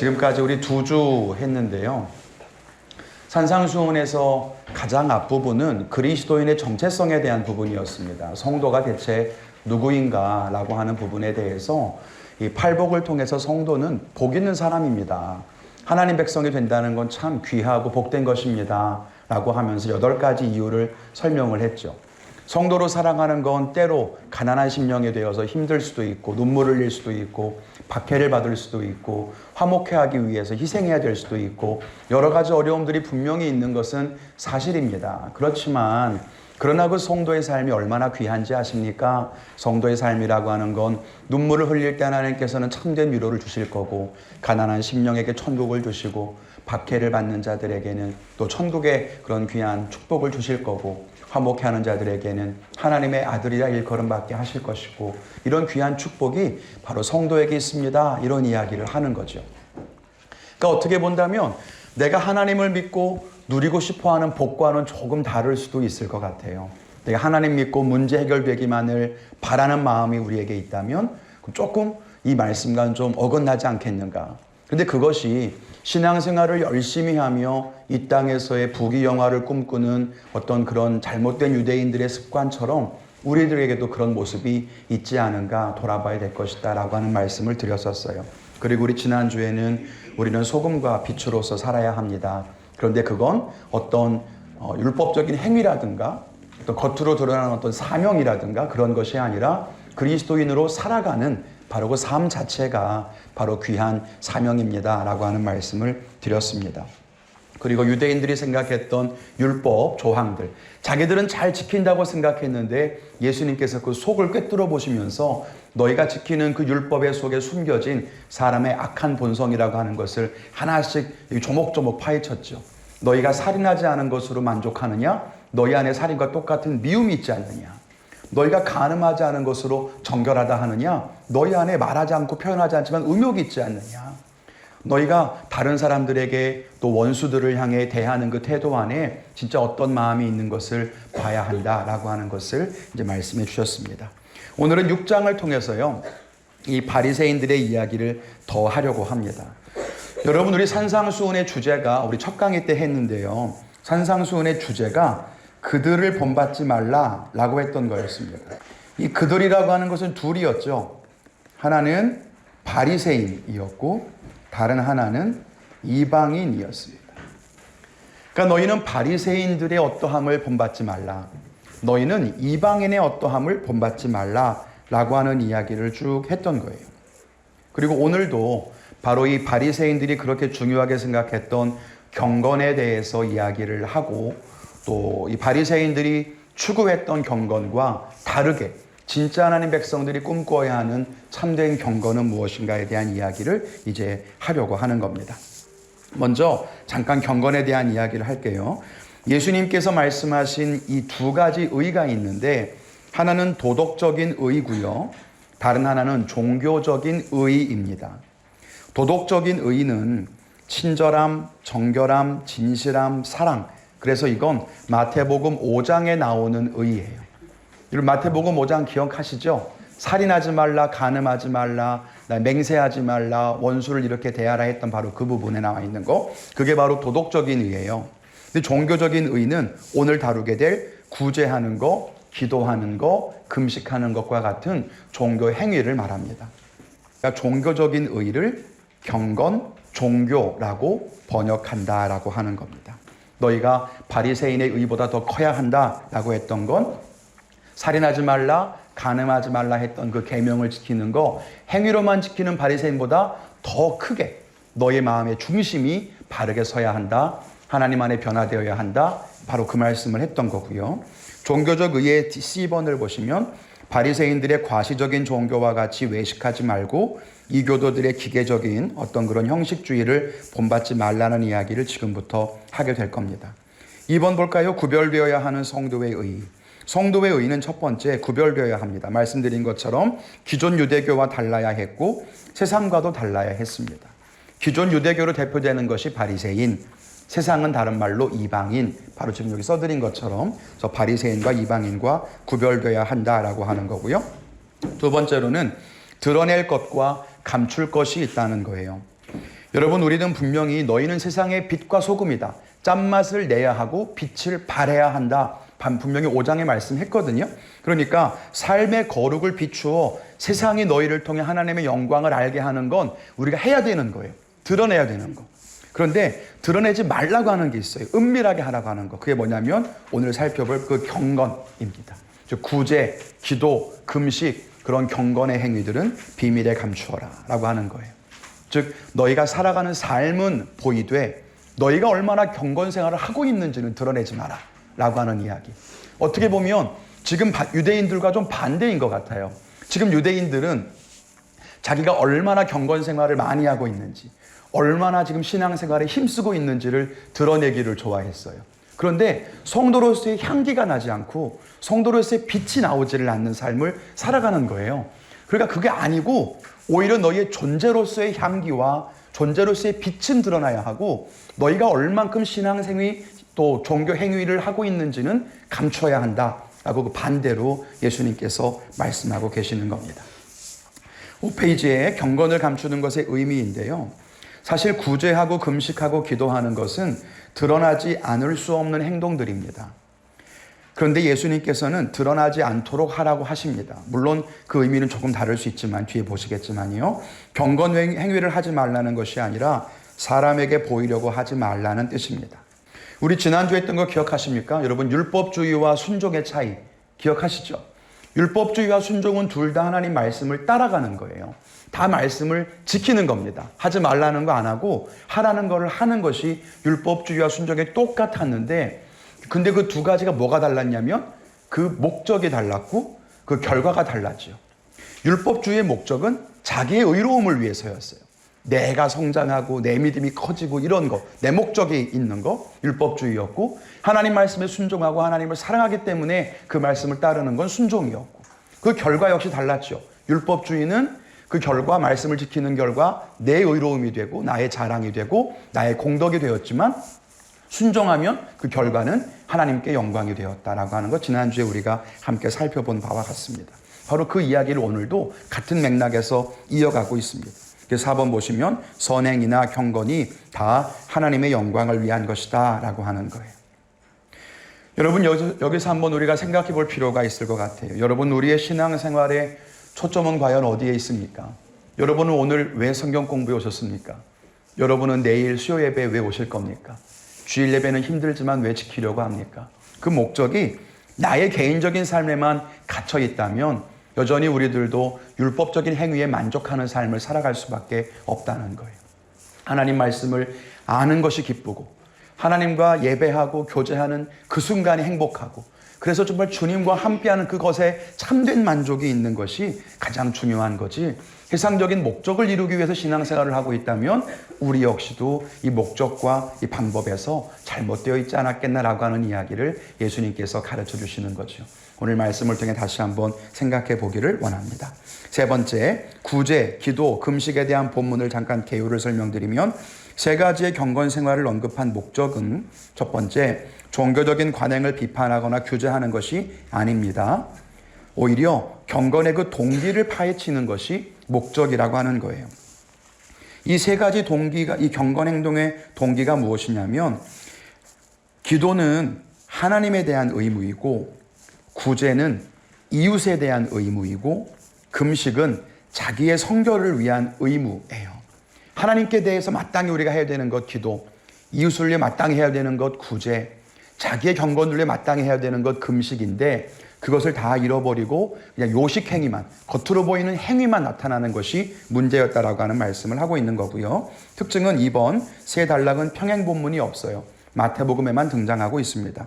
지금까지 우리 두 주 했는데요. 산상수훈에서 가장 앞부분은 그리스도인의 정체성에 대한 부분이었습니다. 성도가 대체 누구인가라고 하는 부분에 대해서 이 팔복을 통해서 성도는 복 있는 사람입니다. 하나님 백성이 된다는 건 참 귀하고 복된 것입니다. 라고 하면서 여덟 가지 이유를 설명을 했죠. 성도로 살아가는 건 때로 가난한 심령이 되어서 힘들 수도 있고 눈물을 흘릴 수도 있고 박해를 받을 수도 있고 화목해 하기 위해서 희생해야 될 수도 있고 여러 가지 어려움들이 분명히 있는 것은 사실입니다. 그렇지만 그러나 그 성도의 삶이 얼마나 귀한지 아십니까? 성도의 삶이라고 하는 건 눈물을 흘릴 때 하나님께서는 참된 위로를 주실 거고 가난한 심령에게 천국을 주시고 박해를 받는 자들에게는 또 천국의 그런 귀한 축복을 주실 거고 화목해 하는 자들에게는 하나님의 아들이라 일컬음 받게 하실 것이고 이런 귀한 축복이 바로 성도에게 있습니다. 이런 이야기를 하는 거죠. 그러니까 어떻게 본다면 내가 하나님을 믿고 누리고 싶어 하는 복과는 조금 다를 수도 있을 것 같아요. 내가 하나님 믿고 문제 해결되기만을 바라는 마음이 우리에게 있다면 조금 이 말씀과는 좀 어긋나지 않겠는가. 근데 그것이 신앙생활을 열심히 하며 이 땅에서의 부귀영화를 꿈꾸는 어떤 그런 잘못된 유대인들의 습관처럼 우리들에게도 그런 모습이 있지 않은가 돌아봐야 될 것이다 라고 하는 말씀을 드렸었어요. 그리고 우리 지난주에는 우리는 소금과 빛으로서 살아야 합니다. 그런데 그건 어떤 어, 율법적인 행위라든가 또 겉으로 드러나는 어떤 사명이라든가 그런 것이 아니라 그리스도인으로 살아가는 바로 그 삶 자체가 바로 귀한 사명입니다. 라고 하는 말씀을 드렸습니다. 그리고 유대인들이 생각했던 율법 조항들 자기들은 잘 지킨다고 생각했는데 예수님께서 그 속을 꿰뚫어 보시면서 너희가 지키는 그 율법의 속에 숨겨진 사람의 악한 본성이라고 하는 것을 하나씩 조목조목 파헤쳤죠. 너희가 살인하지 않은 것으로 만족하느냐? 너희 안에 살인과 똑같은 미움이 있지 않느냐? 너희가 가늠하지 않은 것으로 정결하다 하느냐? 너희 안에 말하지 않고 표현하지 않지만 의욕이 있지 않느냐? 너희가 다른 사람들에게 또 원수들을 향해 대하는 그 태도 안에 진짜 어떤 마음이 있는 것을 봐야 한다라고 하는 것을 이제 말씀해 주셨습니다. 오늘은 6장을 통해서요. 이 바리새인들의 이야기를 더 하려고 합니다. 여러분 우리 산상수훈의 주제가 우리 첫 강의 때 했는데요. 산상수훈의 주제가 그들을 본받지 말라라고 했던 거였습니다. 이 그들이라고 하는 것은 둘이었죠. 하나는 바리새인이었고 다른 하나는 이방인이었습니다. 그러니까 너희는 바리새인들의 어떠함을 본받지 말라. 너희는 이방인의 어떠함을 본받지 말라라고 하는 이야기를 쭉 했던 거예요. 그리고 오늘도 바로 이 바리새인들이 그렇게 중요하게 생각했던 경건에 대해서 이야기를 하고 또 이 바리새인들이 추구했던 경건과 다르게 진짜 하나님 백성들이 꿈꿔야 하는 참된 경건은 무엇인가에 대한 이야기를 이제 하려고 하는 겁니다. 먼저 잠깐 경건에 대한 이야기를 할게요. 예수님께서 말씀하신 이 두 가지 의가 있는데 하나는 도덕적인 의고요. 다른 하나는 종교적인 의입니다. 도덕적인 의는 친절함, 정결함, 진실함, 사랑. 그래서 이건 마태복음 5장에 나오는 의예요. 여러분 마태복음 5장 기억하시죠? 살인하지 말라, 간음하지 말라, 맹세하지 말라, 원수를 이렇게 대하라 했던 바로 그 부분에 나와 있는 거. 그게 바로 도덕적인 의예요. 근데 종교적인 의는 오늘 다루게 될 구제하는 거, 기도하는 거, 금식하는 것과 같은 종교 행위를 말합니다. 그러니까 종교적인 의를 경건, 종교라고 번역한다라고 하는 겁니다. 너희가 바리새인의 의보다 더 커야 한다라고 했던 건 살인하지 말라, 간음하지 말라 했던 그 계명을 지키는 거 행위로만 지키는 바리새인보다 더 크게 너의 마음의 중심이 바르게 서야 한다. 하나님 안에 변화되어야 한다. 바로 그 말씀을 했던 거고요. 종교적 의의 C번을 보시면 바리새인들의 과시적인 종교와 같이 외식하지 말고 이교도들의 기계적인 어떤 그런 형식주의를 본받지 말라는 이야기를 지금부터 하게 될 겁니다. 2번 볼까요? 구별되어야 하는 성도의 의. 성도의 의는 첫 번째 구별되어야 합니다. 말씀드린 것처럼 기존 유대교와 달라야 했고 세상과도 달라야 했습니다. 기존 유대교로 대표되는 것이 바리새인, 세상은 다른 말로 이방인, 바로 지금 여기 써드린 것처럼 저 바리새인과 이방인과 구별되어야 한다라고 하는 거고요. 두 번째로는 드러낼 것과 감출 것이 있다는 거예요. 여러분 우리는 분명히 너희는 세상의 빛과 소금이다. 짠맛을 내야 하고 빛을 발해야 한다. 반- 분명히 5장에 말씀했거든요. 그러니까 삶의 거룩을 비추어 세상이 너희를 통해 하나님의 영광을 알게 하는 건 우리가 해야 되는 거예요. 드러내야 되는 거. 그런데 드러내지 말라고 하는 게 있어요. 은밀하게 하라고 하는 거. 그게 뭐냐면 오늘 살펴볼 그 경건입니다. 즉 구제, 기도, 금식 그런 경건의 행위들은 비밀에 감추어라라고 하는 거예요. 즉 너희가 살아가는 삶은 보이되 너희가 얼마나 경건 생활을 하고 있는지는 드러내지 마라라고 하는 이야기. 어떻게 보면 지금 바- 유대인들과 좀 반대인 것 같아요. 지금 유대인들은 자기가 얼마나 경건 생활을 많이 하고 있는지, 얼마나 지금 신앙생활에 힘쓰고 있는지를 드러내기를 좋아했어요. 그런데 성도로서의 향기가 나지 않고 성도로서의 빛이 나오지를 않는 삶을 살아가는 거예요. 그러니까 그게 아니고 오히려 너희의 존재로서의 향기와 존재로서의 빛은 드러나야 하고 너희가 얼만큼 신앙생활 또 종교 행위를 하고 있는지는 감춰야 한다 라고 그 반대로 예수님께서 말씀하고 계시는 겁니다. 5페이지에 경건을 감추는 것의 의미인데요. 사실 구제하고 금식하고 기도하는 것은 드러나지 않을 수 없는 행동들입니다. 그런데 예수님께서는 드러나지 않도록 하라고 하십니다. 물론 그 의미는 조금 다를 수 있지만 뒤에 보시겠지만요. 경건 행- 행위를 하지 말라는 것이 아니라 사람에게 보이려고 하지 말라는 뜻입니다. 우리 지난주에 했던 거 기억하십니까? 여러분 율법주의와 순종의 차이 기억하시죠? 율법주의와 순종은 둘 다 하나님 말씀을 따라가는 거예요. 다 말씀을 지키는 겁니다. 하지 말라는 거 안 하고 하라는 거를 하는 것이 율법주의와 순종이 똑같았는데 근데 그 두 가지가 뭐가 달랐냐면 그 목적이 달랐고 그 결과가 달랐죠. 율법주의의 목적은 자기의 의로움을 위해서였어요. 내가 성장하고 내 믿음이 커지고 이런 거, 내 목적이 있는 거, 율법주의였고, 하나님 말씀에 순종하고 하나님을 사랑하기 때문에 그 말씀을 따르는 건 순종이었고, 그 결과 역시 달랐죠. 율법주의는 그 결과, 말씀을 지키는 결과, 내 의로움이 되고, 나의 자랑이 되고, 나의 공덕이 되었지만, 순종하면 그 결과는 하나님께 영광이 되었다라고 하는 것 지난주에 우리가 함께 살펴본 바와 같습니다. 바로 그 이야기를 오늘도 같은 맥락에서 이어가고 있습니다. 그래서 4번 보시면 선행이나 경건이 다 하나님의 영광을 위한 것이다 라고 하는 거예요. 여러분 여기서, 한번 우리가 생각해 볼 필요가 있을 것 같아요. 여러분 우리의 신앙생활의 초점은 과연 어디에 있습니까? 여러분은 오늘 왜 성경 공부에 오셨습니까? 여러분은 내일 수요 예배에 왜 오실 겁니까? 주일 예배는 힘들지만 왜 지키려고 합니까? 그 목적이 나의 개인적인 삶에만 갇혀 있다면 여전히 우리들도 율법적인 행위에 만족하는 삶을 살아갈 수밖에 없다는 거예요. 하나님 말씀을 아는 것이 기쁘고 하나님과 예배하고 교제하는 그 순간이 행복하고 그래서 정말 주님과 함께하는 그것에 참된 만족이 있는 것이 가장 중요한 거지. 세상적인 목적을 이루기 위해서 신앙생활을 하고 있다면 우리 역시도 이 목적과 이 방법에서 잘못되어 있지 않았겠나라고 하는 이야기를 예수님께서 가르쳐 주시는 거죠. 오늘 말씀을 통해 다시 한번 생각해 보기를 원합니다. 세 번째, 구제, 기도, 금식에 대한 본문을 잠깐 개요를 설명드리면 세 가지의 경건 생활을 언급한 목적은 첫 번째, 종교적인 관행을 비판하거나 규제하는 것이 아닙니다. 오히려 경건의 그 동기를 파헤치는 것이 목적이라고 하는 거예요. 이 세 가지 동기가, 이 경건 행동의 동기가 무엇이냐면, 기도는 하나님에 대한 의무이고, 구제는 이웃에 대한 의무이고, 금식은 자기의 성결을 위한 의무예요. 하나님께 대해서 마땅히 우리가 해야 되는 것 기도, 이웃을 위해 마땅히 해야 되는 것 구제, 자기의 경건을 위해 마땅히 해야 되는 것 금식인데 그것을 다 잃어버리고 그냥 요식 행위만 겉으로 보이는 행위만 나타나는 것이 문제였다라고 하는 말씀을 하고 있는 거고요. 특징은 2번 세 단락은 평행 본문이 없어요. 마태복음에만 등장하고 있습니다.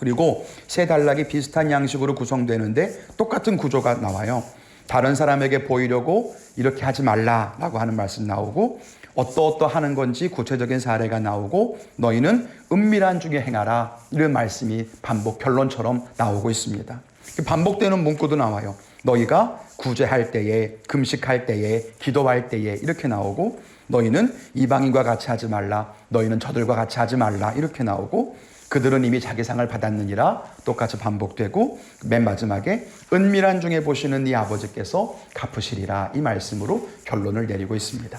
그리고 세 단락이 비슷한 양식으로 구성되는데 똑같은 구조가 나와요. 다른 사람에게 보이려고 이렇게 하지 말라라고 하는 말씀 나오고 어떠어떠 하는 건지 구체적인 사례가 나오고 너희는 은밀한 중에 행하라 이런 말씀이 반복 결론처럼 나오고 있습니다. 반복되는 문구도 나와요. 너희가 구제할 때에 금식할 때에 기도할 때에 이렇게 나오고 너희는 이방인과 같이 하지 말라 너희는 저들과 같이 하지 말라 이렇게 나오고 그들은 이미 자기 상을 받았느니라 똑같이 반복되고 맨 마지막에 은밀한 중에 보시는 네 아버지께서 갚으시리라 이 말씀으로 결론을 내리고 있습니다.